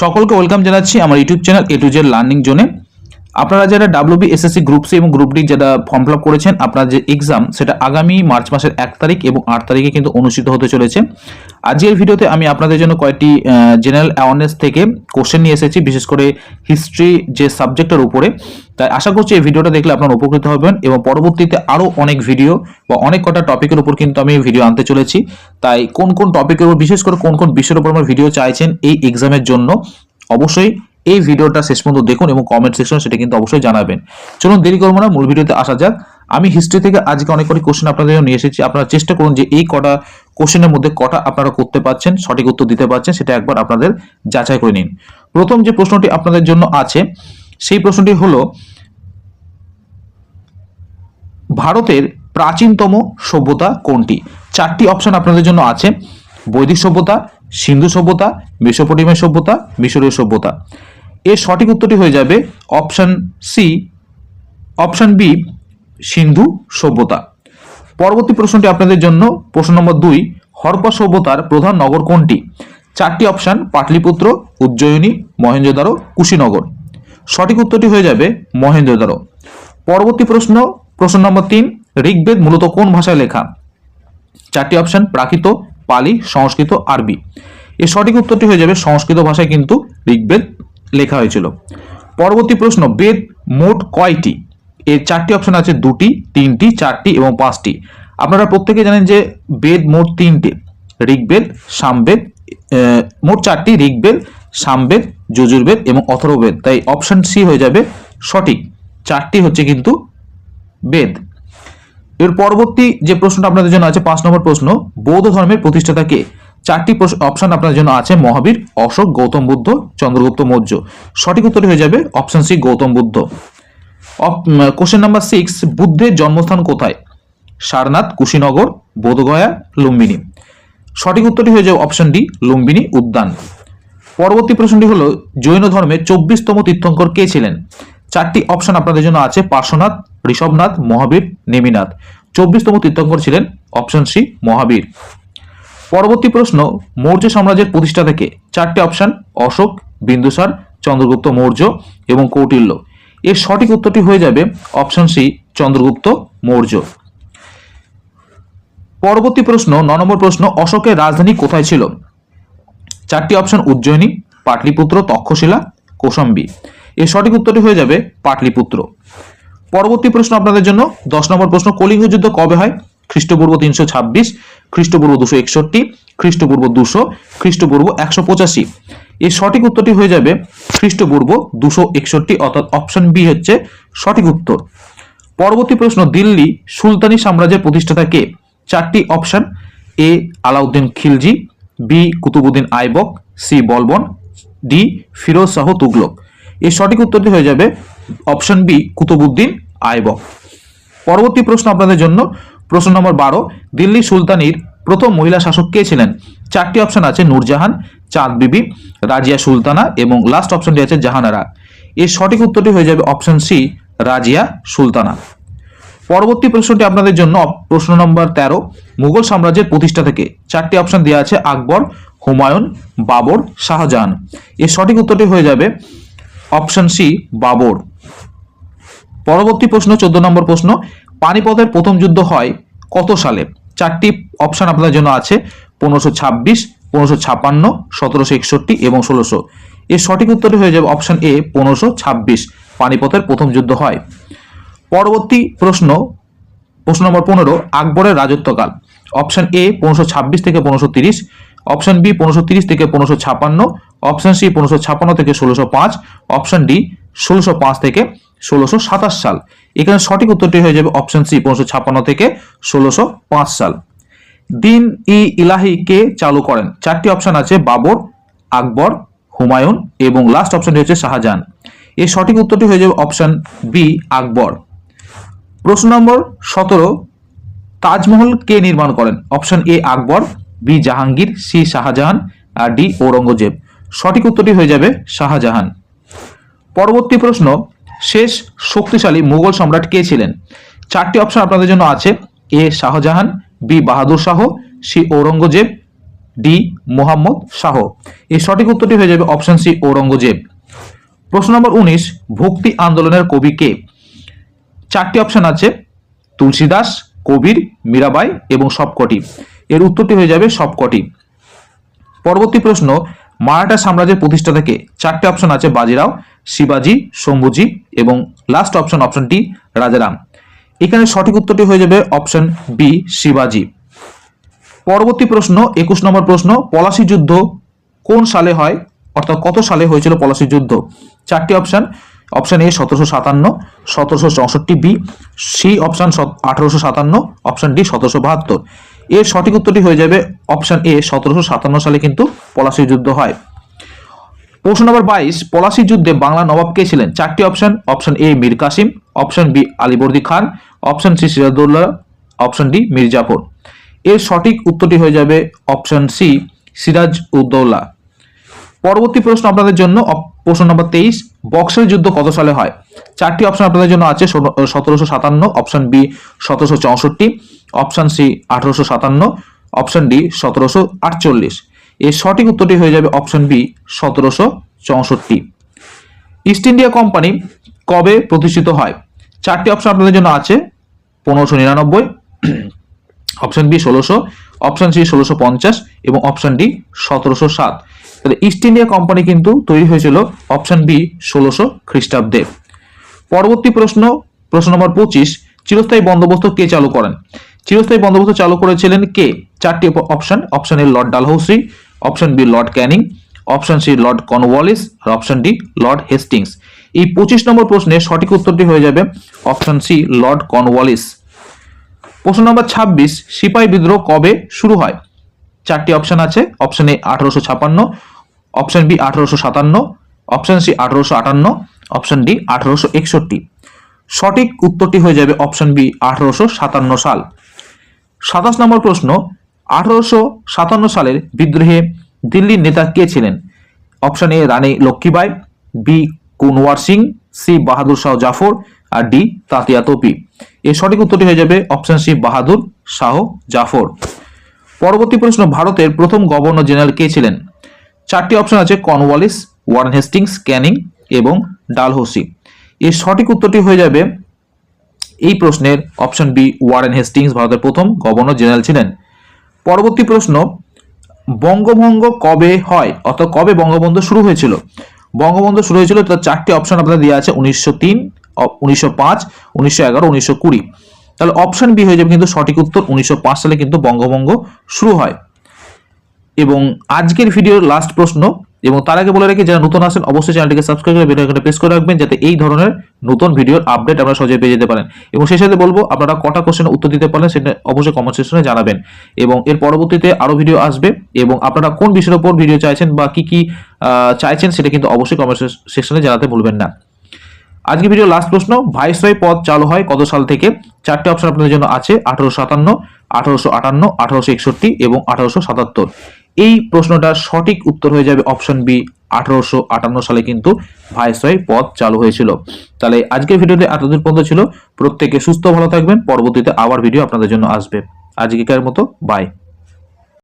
সকলকে ওয়েলকাম জানাচ্ছি আমার YouTube channel A to Z learning জোনে আপনারা যারা ডাব্লিউবি এসএসসি গ্রুপ সি এবং গ্রুপ ডি যারা ফর্ম ফিল করেছেন, আপনার যে এক্সাম সেটা আগামী মার্চ মাসের এক তারিখ এবং আট তারিখে কিন্তু অনুষ্ঠিত হতে চলেছে। আজকের ভিডিওতে আমি আপনাদের জন্য কয়েকটি জেনারেল অ্যাওয়ারনেস থেকে কোশ্চেন নিয়ে এসেছি, বিশেষ করে হিস্ট্রি যে সাবজেক্টের উপরে। তাই আশা করছি এই ভিডিওটা দেখলে আপনারা উপকৃত হবেন এবং পরবর্তীতে আরও অনেক ভিডিও বা অনেক কটা টপিকের উপর কিন্তু আমি ভিডিও আনতে চলেছি। তাই কোন কোন টপিকের উপর, বিশেষ করে কোন কোন বিষয়ের উপর আমার ভিডিও চাইছেন এই এক্সামের জন্য, অবশ্যই এই ভিডিওটা শেষ পর্যন্ত দেখুন এবং কমেন্ট সেকশনে সেটা কিন্তু অবশ্যই জানাবেন। চলুন দেরি করব না, মূল ভিডিওতে আসা যাক। আমি হিস্ট্রি থেকে আজকে অনেক কটি কোশ্চেন আপনাদের জন্য নিয়ে এসেছি। আপনারা চেষ্টা করুন যে এই কটা কোশ্চেনের মধ্যে কটা আপনারা করতে পারছেন, সঠিক উত্তর দিতে পারছেন, সেটা একবার আপনাদের যাচাই করে নিন। প্রথম যে প্রশ্নটি আপনাদের জন্য আছে, সেই প্রশ্নটি হলো, ভারতের প্রাচীনতম সভ্যতা কোনটি? চারটি অপশন আপনাদের জন্য আছে, বৈদিক সভ্যতা সিন্ধু সভ্যতা, মেসোপটেমিয়া সভ্যতা, মিশরীয় সভ্যতা। এর সঠিক উত্তরটি হয়ে যাবে option C option B Sindhu সভ্যতা। পরবর্তী প্রশ্নটি আপনাদের জন্য। প্রশ্ন নম্বর দুই, হরপ্পা সভ্যতার প্রধান নগর কোনটি? চারটি অপশান, পাটলিপুত্র, উজ্জয়িনী মহেঞ্জোদারো কুশীনগর। সঠিক উত্তরটি হয়ে যাবে মহেন্দ্রদারো পরবর্তী প্রশ্ন প্রশ্ন নম্বর তিন, ঋগ্বেদ মূলত কোন ভাষায় লেখা? চারটি অপশান, প্রাকৃত, পালি, সংস্কৃত, আরবি। এর সঠিক উত্তরটি হয়ে যাবে সংস্কৃত ভাষায় কিন্তু ঋগ্বেদ লেখা হয়েছিল। পরবর্তী প্রশ্ন, বেদ মোট কয়টি? এর চারটি অপশন আছে, দুটি, তিনটি, চারটি এবং পাঁচটি। আপনারা প্রত্যেকে জানেন যে বেদ মোট তিনটে, ঋগ্বেদ, সামবেদ মোট চারটি, ঋগ্বেদ, সামবেদ, যজুর্বেদ এবং অথর্ববেদ। তাই অপশন সি হয়ে যাবে সঠিক। চারটি হচ্ছে কিন্তু বেদ। এর পরবর্তী যে প্রশ্নটা আপনাদের জন্য আছে, পাঁচ নম্বর প্রশ্ন, বৌদ্ধ ধর্মের প্রতিষ্ঠাতা কে? চারটি অপশন আপনার জন্য আছে, মহাবীর, অশোক, গৌতম বুদ্ধ, চন্দ্রগুপ্ত, মৌর্য। সঠিক উত্তরটি হয়ে যাবে option C Gautam Buddha. Question number six বুদ্ধের জন্মস্থান কোথায়? সারনাথ, কুশীনগর, বোধগয়া, লুম্বিনী। সঠিক উত্তরটি হয়ে যাবে অপশন ডি লুম্বিনী, উদ্যান। পরবর্তী প্রশ্নটি হলো, জৈন ধর্মের চব্বিশতম তীর্থঙ্কর কে ছিলেন? চারটি অপশন আপনাদের জন্য আছে, পার্শ্বনাথ, ঋষভনাথ, মহাবীর, নেমিনাথ। চব্বিশতম তীর্থঙ্কর ছিলেন অপশন সি মহাবীর। পরবর্তী প্রশ্ন, মৌর্য সাম্রাজ্যের প্রতিষ্ঠা থেকে চারটি অপশন অশোক, বিন্দুসার, চন্দ্রগুপ্ত মৌর্য এবং কৌটিল্য। এর সঠিক উত্তরটি হয়ে যাবে অপশন সি চন্দ্রগুপ্ত মৌর্য। পরবর্তী প্রশ্ন, ন নম্বর প্রশ্ন, অশোকের রাজধানী কোথায় ছিল? চারটি অপশন উজ্জয়িনী, পাটলিপুত্র, তক্ষশিলা, কৌশম্বী। এর সঠিক উত্তরটি হয়ে যাবে পাটলিপুত্র। পরবর্তী প্রশ্ন আপনাদের জন্য, দশ নম্বর প্রশ্ন, কলিঙ্গ যুদ্ধ কবে হয়? খ্রিস্টপূর্ব তিনশো ছাব্বিশ খ্রিস্টপূর্ব দুশো একষট্টি, খ্রিস্টপূর্ব দুশো, খ্রিস্টপূর্ব একশো পঁচাশি। এর সঠিক উত্তরটি হয়ে যাবে খ্রিস্টপূর্ব দুশো একষট্টি, অর্থাৎ অপশন বি হচ্ছে সঠিক উত্তর। পরবর্তী প্রশ্ন, দিল্লি সুলতানি সাম্রাজ্যের প্রতিষ্ঠাতা কে? চারটি option, A Alauddin Khilji, B Qutbuddin Aibak, C Balban, D Firoz Shah Tughlaq. এর সঠিক উত্তরটি হয়ে যাবে অপশন বি কুতুবুদ্দিন আইবক। পরবর্তী প্রশ্ন আপনাদের জন্য প্রশ্ন নম্বর বারো, দিল্লি সুলতানির প্রথম মহিলা শাসক কে ছিলেন? চারটি অপশন আছে, নূরজাহান, চাঁদ বিবি, রাজিয়া সুলতানা এবং লাস্ট অপশনটি আছে, জাহানারা। এর সঠিক উত্তরটি হয়ে যাবে অপশন সি রাজিয়া সুলতানা। পরবর্তী প্রশ্নটি আপনাদের জন্য, প্রশ্ন নম্বর তেরো, মুঘল সাম্রাজ্যের প্রতিষ্ঠা থেকে। চারটি অপশন দেওয়া আছে, আকবর, হুমায়ুন, বাবর, শাহজাহান। এর সঠিক উত্তরটি হয়ে যাবে অপশন সি বাবর। পরবর্তী প্রশ্ন, চোদ্দ নম্বর প্রশ্ন পানিপথের প্রথম যুদ্ধ হয় কত সালে? চারটি অপশন আপনাদের জন্য আছে, পনেরোশো ছাব্বিশ, পনেরোশো ছাপান্ন, সতেরোশো একষট্টি এবং ষোলোশো। এর সঠিক উত্তরটি হয়ে যাবে অপশন এ পনেরোশো ছাব্বিশ, পানিপথের প্রথম যুদ্ধ হয়। পরবর্তী প্রশ্ন প্রশ্ন নম্বর পনেরো, আকবরের রাজত্বকাল। অপশন এ পনেরোশো ছাব্বিশ থেকে পনেরোশো তিরিশ অপশন বি পনেরোশো তিরিশ থেকে পনেরোশো ছাপান্ন অপশন সি পনেরোশো ছাপান্ন থেকে ষোলোশো পাঁচ অপশন ডি ষোলোশো পাঁচ থেকে ষোলোশো সাতাশ সাল। এখানে সঠিক উত্তরটি হয়ে যাবে অপশন সি পনেরোশো ছাপান্ন থেকে ষোলোশো পাঁচ সাল। দিন ই ইলাহি কে চালু করেন? চারটি অপশন আছে, বাবর, আকবর, হুমায়ুন এবং লাস্ট অপশনটি হচ্ছে শাহজাহান। এর সঠিক উত্তরটি হয়ে যাবে অপশন বি আকবর। প্রশ্ন নম্বর সতেরো, তাজমহল কে নির্মাণ করেন? Option A Akbar B Jahangir C Shah Jahan, R D Aurangzeb. সঠিক উত্তরটি হয়ে যাবে শাহজাহান। পরবর্তী প্রশ্ন শেষ শক্তিশালী মুঘল সম্রাট কে ছিলেন? চারটি অপশন আপনাদের জন্য আছে। A Shah Jahan, B Bahadur Shah, C Aurangzeb, D Mohammad Shah. এর সঠিক উত্তরটি হয়ে যাবে অপশন সি ঔরঙ্গজেব। প্রশ্ন নম্বর উনিশ, ভক্তি আন্দোলনের কবি কে? চারটি অপশন আছে, তুলসীদাস, কবির, মীরাবাই এবং সবকটি। এর উত্তরটি হয়ে যাবে সবকটি। পরবর্তী প্রশ্ন মারাঠা সাম্রাজ্যের প্রতিষ্ঠা থেকে চারটি অপশন আছে, বাজিরাও, শিবাজি, শম্ভুজি এবং last option option D Rajaram. এখানে সঠিক উত্তরটি হয়ে যাবে অপশন বি শিবাজি। পরবর্তী প্রশ্ন, একুশ নম্বর প্রশ্ন, পলাশি যুদ্ধ কোন সালে হয়? অর্থাৎ কত সালে হয়েছিল পলাশি যুদ্ধ? চারটি অপশন অপশন এ সতেরোশো সাতান্ন, সতেরোশো চৌষট্টি বি সি অপশন আঠারোশো সাতান্ন অপশন ডি সতেরোশো বাহাত্তর। এর সঠিক উত্তরটি হয়ে যাবে অপশন এ, সতেরোশো সাতান্ন সালে কিন্তু পলাশি যুদ্ধ হয়। প্রশ্ন নম্বর বাইশ, পলাশি যুদ্ধে বাংলা নবাব কে ছিলেন? চারটি option option A Mir Qasim, option B Alivardi Khan, option C Sirajuddaulah option D Mir Jafar এর সঠিক উত্তরটি হয়ে যাবে অপশন সি সিরাজ উদ্দৌলা পরবর্তী প্রশ্ন আপনাদের জন্য প্রশ্ন নম্বর তেইশ, বক্সের যুদ্ধ কত সালে হয়? চারটি অপশন আপনাদের জন্য আছে সতেরোশো সাতান্ন অপশন বি সতেরোশো চৌষট্টি অপশন সি আঠারোশো সাতান্ন অপশন ডি সতেরোশো আটচল্লিশ। এর সঠিক উত্তরটি হয়ে যাবে অপশন বি সতেরোশো চৌষট্টি। ইস্ট ইন্ডিয়া কোম্পানি কবে প্রতিষ্ঠিত হয়? চারটি অপশন আপনাদের জন্য আছে, পনেরোশো নিরানব্বই অপশন বি ষোলোশো অপশন সি ষোলোশো পঞ্চাশ এবং অপশন ডি সতেরোশো সাত। তাহলে ইস্ট ইন্ডিয়া কোম্পানি কিন্তু তৈরি হয়েছিল অপশন বি ষোলোশো খ্রিস্টাব্দে। পরবর্তী প্রশ্ন প্রশ্ন নম্বর পঁচিশ, চিরস্থায়ী বন্দোবস্ত কে চালু করেন? চিরস্থায়ী বন্দোবস্ত চালু করেছিলেন কে? চারটি option option A Lord Dalhousie option B Lord Canning option C Lord Cornwallis, R option D Lord Hastings. এই পঁচিশ নম্বর প্রশ্নে সঠিক উত্তরটি হয়ে যাবে অপশন সি লর্ড কর্নওয়ালিস। প্রশ্ন নম্বর ছাব্বিশ, সিপাহী বিদ্রোহ কবে শুরু হয়? চারটি অপশন আছে অপশন এ আঠারোশো ছাপান্ন অপশন বি আঠারোশো সাতান্ন অপশন সি আঠারোশো আটান্ন। অপশন ডি আঠারোশো একষট্টি। সঠিক উত্তরটি হয়ে যাবে অপশন বি আঠারোশো সাতান্ন সাল। সাতাশ নম্বর প্রশ্ন, আঠারোশো সাতান্ন সালের বিদ্রোহে দিল্লির নেতা কে ছিলেন? Option A Rani Lakshmibai B Kunwar Singh C Bahadur Shah Zafar, R D Tatya Tope. এর সঠিক উত্তরটি হয়ে যাবে অপশন সি বাহাদুর শাহ জাফর। পরবর্তী প্রশ্ন, ভারতের প্রথম গভর্নর জেনারেল কে ছিলেন? চারটি অপশন আছে, কর্নওয়ালিস ওয়ারেন হেস্টিংস, ক্যানিং এবং ডালহৌসি। এর সঠিক উত্তরটি হয়ে যাবে এই প্রশ্নের অপশন বি, ওয়ারেন হেস্টিংস, ভারতের প্রথম গভর্নর জেনারেল ছিলেন। পরবর্তী প্রশ্ন, বঙ্গভঙ্গ কবে হয়? অর্থাৎ কবে বঙ্গবন্ধু শুরু হয়েছিল? বঙ্গবন্ধু শুরু হয়েছিল, তার চারটি অপশন আপনাদের দেওয়া আছে, উনিশশো তিন উনিশশো পাঁচ, উনিশশো এগারো, উনিশশো কুড়ি। তাহলে অপশন বি হয়ে যাবে কিন্তু সঠিক উত্তর, উনিশশো পাঁচ সালে কিন্তু বঙ্গভঙ্গ শুরু হয়। এবং আজকের ভিডিওর লাস্ট প্রশ্ন এবং তার আগে বলে রাখি, যারা নতুন আসেন অবশ্যই চ্যানেলটিকে সাবস্ক্রাইব করে বেল আইকনটা প্রেস করে রাখবেন, যাতে এই ধরনের নতুন ভিডিওর আপডেট আপনারা সহজে পেয়ে যেতে পারেন। এবং সেই সাথে বলব, আপনারা কটা কোশ্চেনের উত্তর দিতে পারেন সেটা অবশ্যই কমেন্ট সেকশনে জানাবেন। এবং এর পরবর্তীতে আরও ভিডিও আসবে, এবং আপনারা কোন বিষয়ের উপর ভিডিও চাইছেন বা কি কি চাইছেন, সেটা কিন্তু অবশ্যই কমেন্ট সেকশনে জানাতে ভুলবেন না। আজকে ভিডিও লাস্ট প্রশ্ন ভাইসরয় পদ চালু হয় কত সাল থেকে? চারটে অপশন আপনাদের জন্য আছে, আঠারোশো সাতান্ন, আঠারোশো আটান্ন, আঠারোশো একষট্টি এবং আঠারোশো সাতাত্তর। এই প্রশ্নটার সঠিক উত্তর হয়ে যাবে অপশন বি আঠারোশো আটান্ন সালে কিন্তু ভাইসরয় পথ চালু হয়েছিল। তাহলে আজকের ভিডিওতে এতদূর পর্যন্ত ছিল। প্রত্যেকে সুস্থ ভালো থাকবেন। পরবর্তীতে আবার ভিডিও আপনাদের জন্য আসবে। আজকেকার মতো বাই